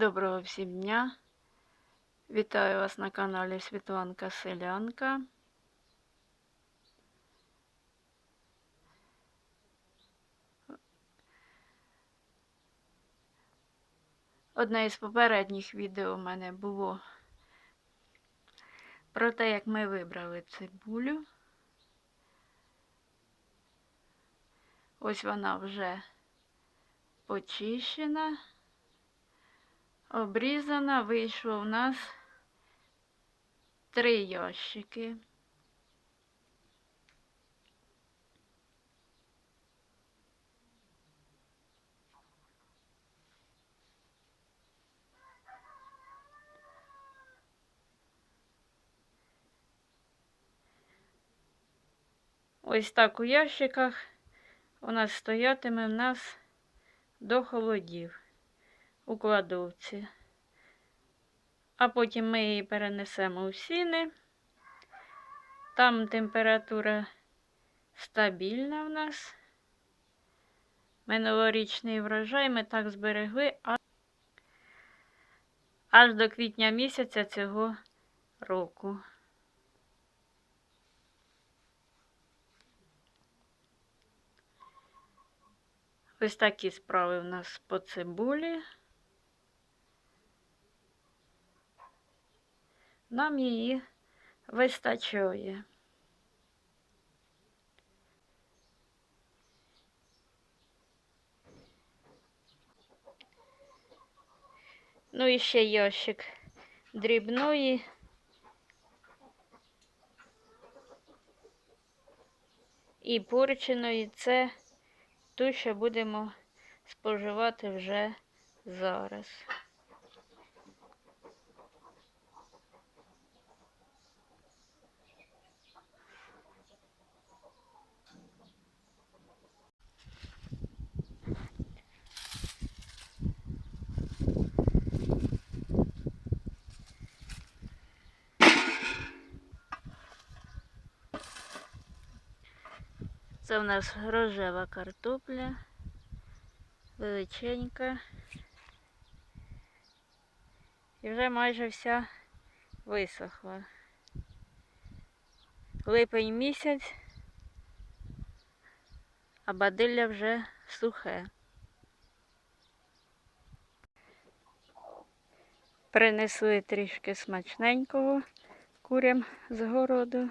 Доброго всім дня! Вітаю вас на каналі Світланка Селянка. Одне із попередніх відео у мене було про те, як ми вибрали цибулю. Ось вона вже почищена. Обрізана, вийшло у нас три ящики. Ось так у ящиках у нас стоятиме в нас до холодів у кладовці. А потім ми її перенесемо у сіни. Там температура стабільна в нас. Минулорічний врожай ми так зберегли аж до квітня місяця цього року. Ось такі справи в нас по цибулі. Нам її вистачає. Ну і ще ящик дрібної. І порченої це ту, що будемо споживати вже зараз. Це в нас рожева картопля, величенька. І вже майже вся висохла. Липень місяць, а бадилля вже сухе. Принесли трішки смачненького курям з городу.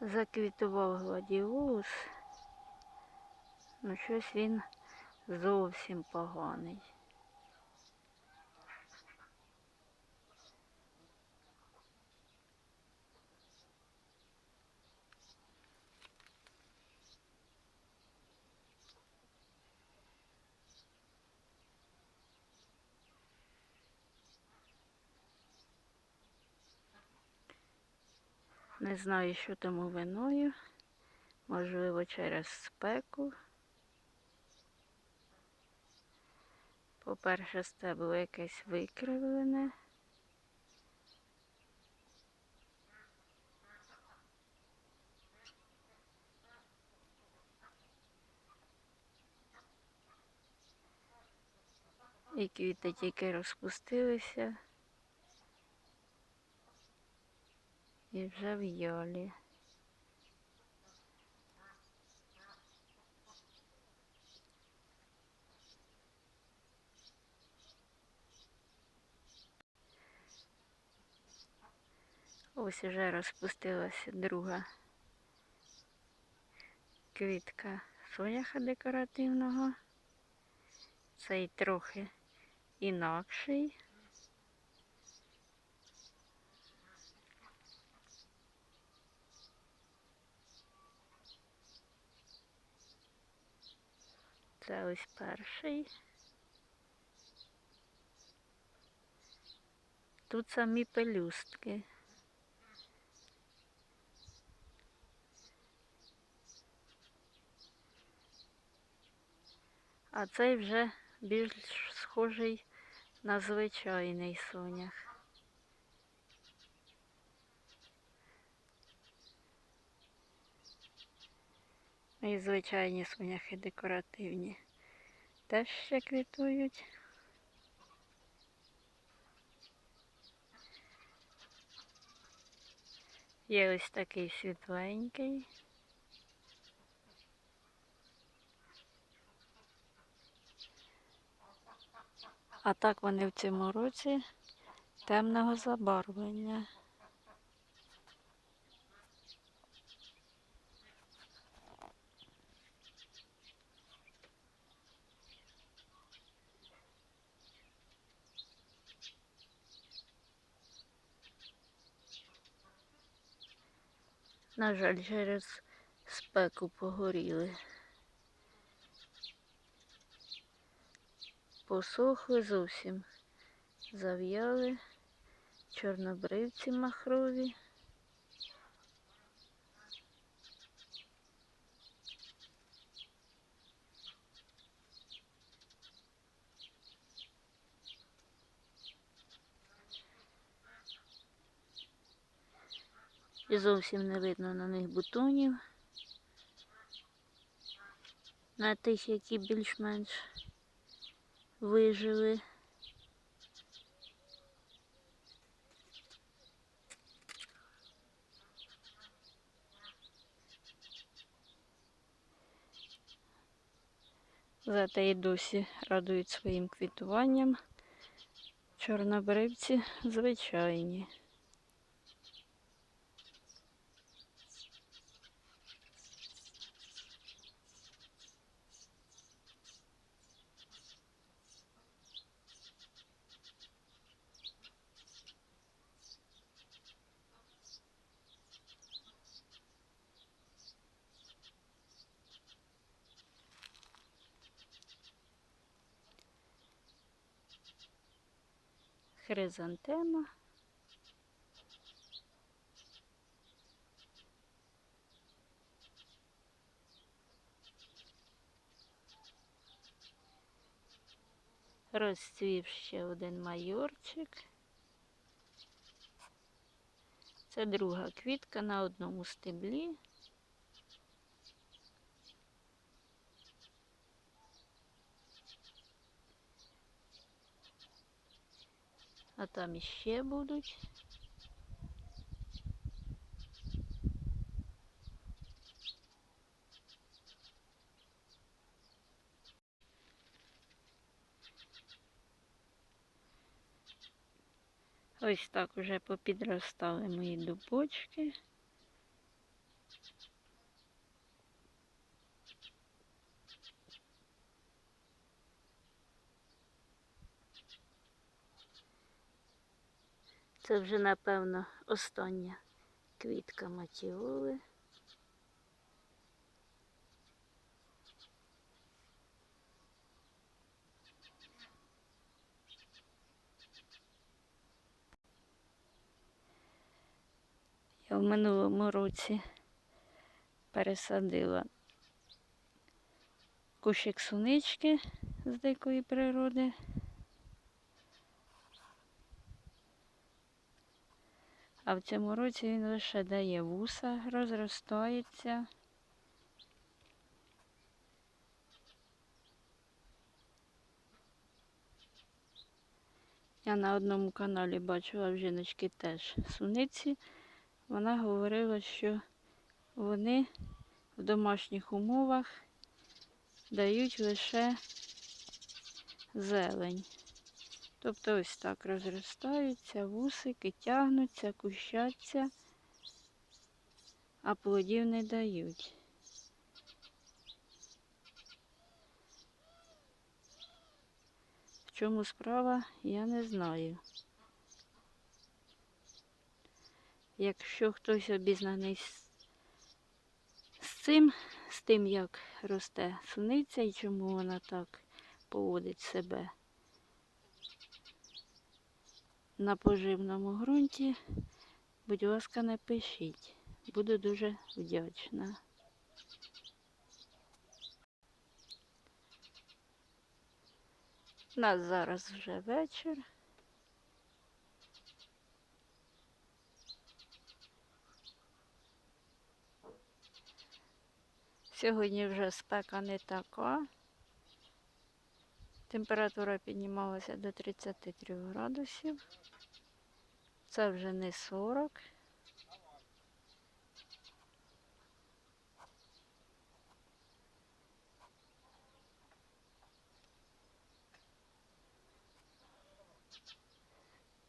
Заквітував гладіус, Ну щось він зовсім поганий. Не знаю, що тому виною. Можливо, через спеку. По-перше, стебло якесь викривлене. І квіти тільки розпустилися. І вже в ялі. Ось уже розпустилася друга квітка соняха декоративного. Цей трохи інакший. Це ось перший. Тут самі пелюстки. А цей вже більш схожий на звичайний сонях. І звичайні соняхи декоративні. Теж ще квітують. Є ось такий світленький. А так вони в цьому році темного забарвлення. На жаль, через спеку погоріли. Посохли зовсім. Зав'яли чорнобривці махрові. І зовсім не видно на них бутонів. На тих, які більш-менш вижили. Зате і досі радують своїм квітуванням. Чорнобривці звичайні. Хризантема. Розцвів ще один майорчик. Це друга квітка на одному стеблі. А там іще будуть. Ось так уже попідростали мої дубочки. Це вже, напевно, остання квітка матіоли. Я в минулому році пересадила кущик сунички з дикої природи. А в цьому році він лише дає вуса, розростається. Я на одному каналі бачила в жіночки теж суниці. Вона говорила, що вони в домашніх умовах дають лише зелень. Тобто ось так розростаються, вусики тягнуться, кущаться, а плодів не дають. В чому справа, я не знаю. Якщо хтось обізнаний з- цим, з тим, як росте суниця і чому вона так поводить себе на поживному ґрунті, будь ласка, напишіть. Буду дуже вдячна. У нас зараз вже вечір. Сьогодні вже спека не така. Температура піднімалася до 33 градусів. Це вже не 40.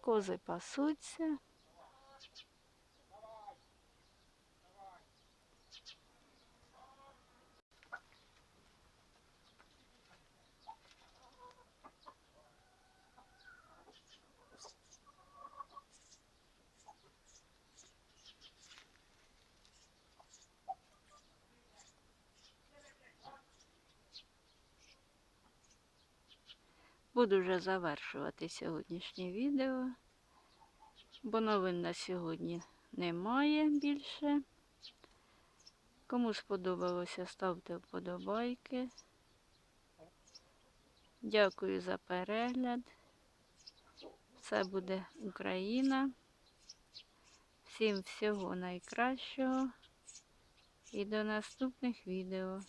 Кози пасуться. Буду вже завершувати сьогоднішнє відео, бо новин на сьогодні немає більше. Кому сподобалося, ставте вподобайки. Дякую за перегляд. Все буде Україна. Всім всього найкращого і до наступних відео.